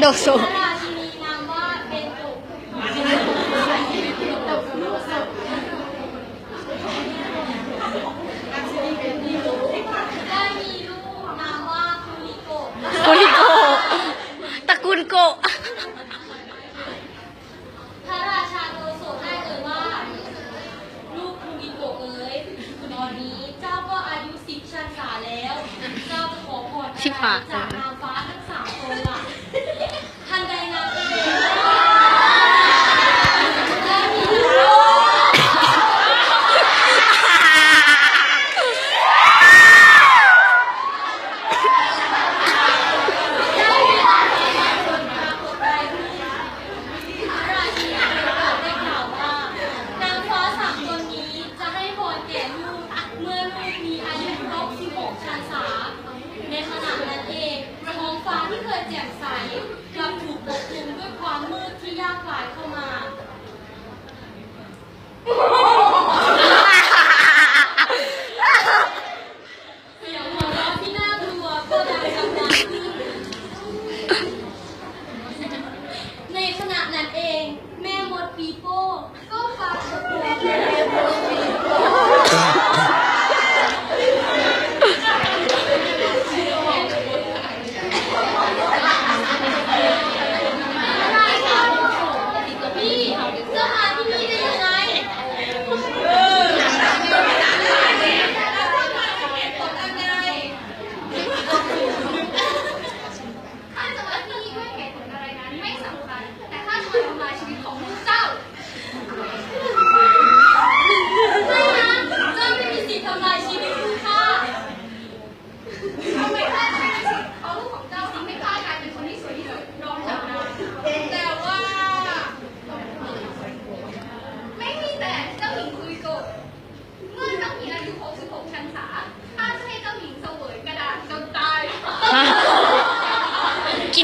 โดสุโอริโกตระกูลโกพระราชาโกโสได้เลยว่า ลูกคุณิโกเอ๋ยตอนนี้เจ้าก็อายุสิบชันษาแล้ว เจ้าขอพรสิบจากนางฟ้าทั้งสามคนละ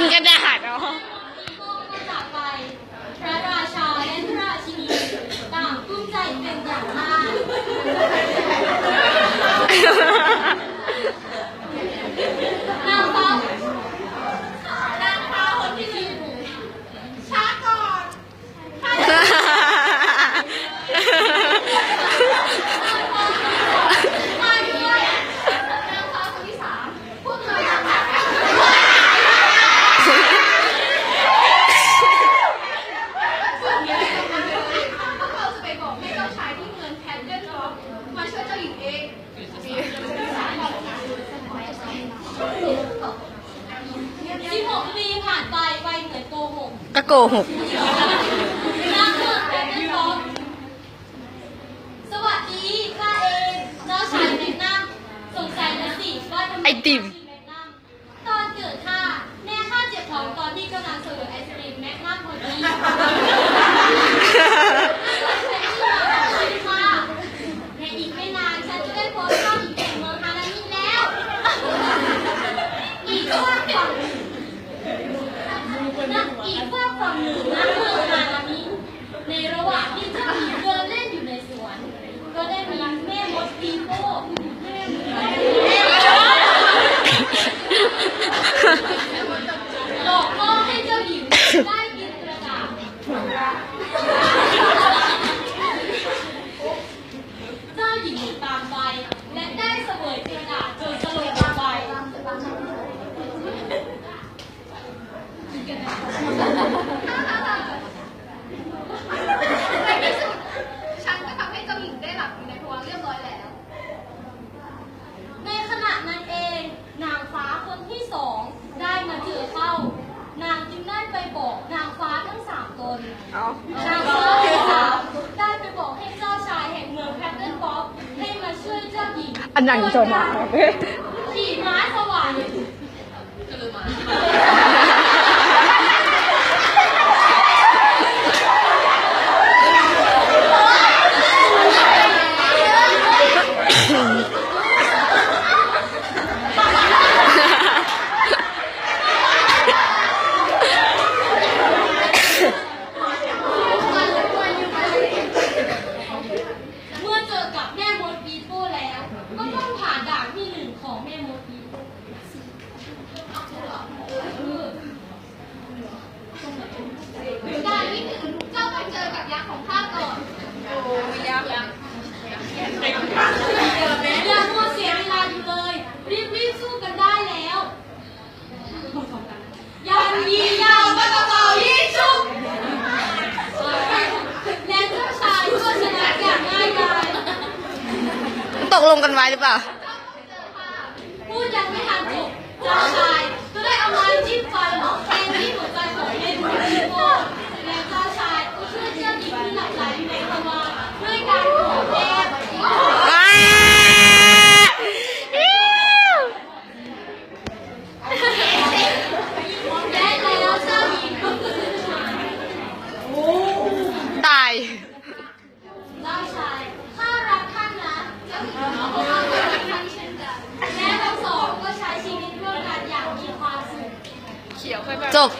Gising ka na. กหกไอติมตอนเกิดค่ะแม่ข้าเจ็บท้องตอนที่กำลังเสิร์ฟไอศครีมแม่ข้าพอดีในอีกไม่นานฉันจะได้โพสต์ภาพอีกแห่เมืองฮานนี่แล้ว อีกขั้วฝั่อีกขั้ว Amém. างฟ้าทั้าได้ไปบอกให้เจ้าชายแห่งเมืองแพตเทิร์นบ๊อบให้มาช่วยเจ้าหญิง อันนั้นจนมา อย่าเสียเวลาอยู่เลย รีบรีบสู้กันได้แล้วยันยียาวกระเป๋าชุบและเจ้าชายก็ชนะอยางง่ายดาตกลงกันไว้หรือเปล่า 走。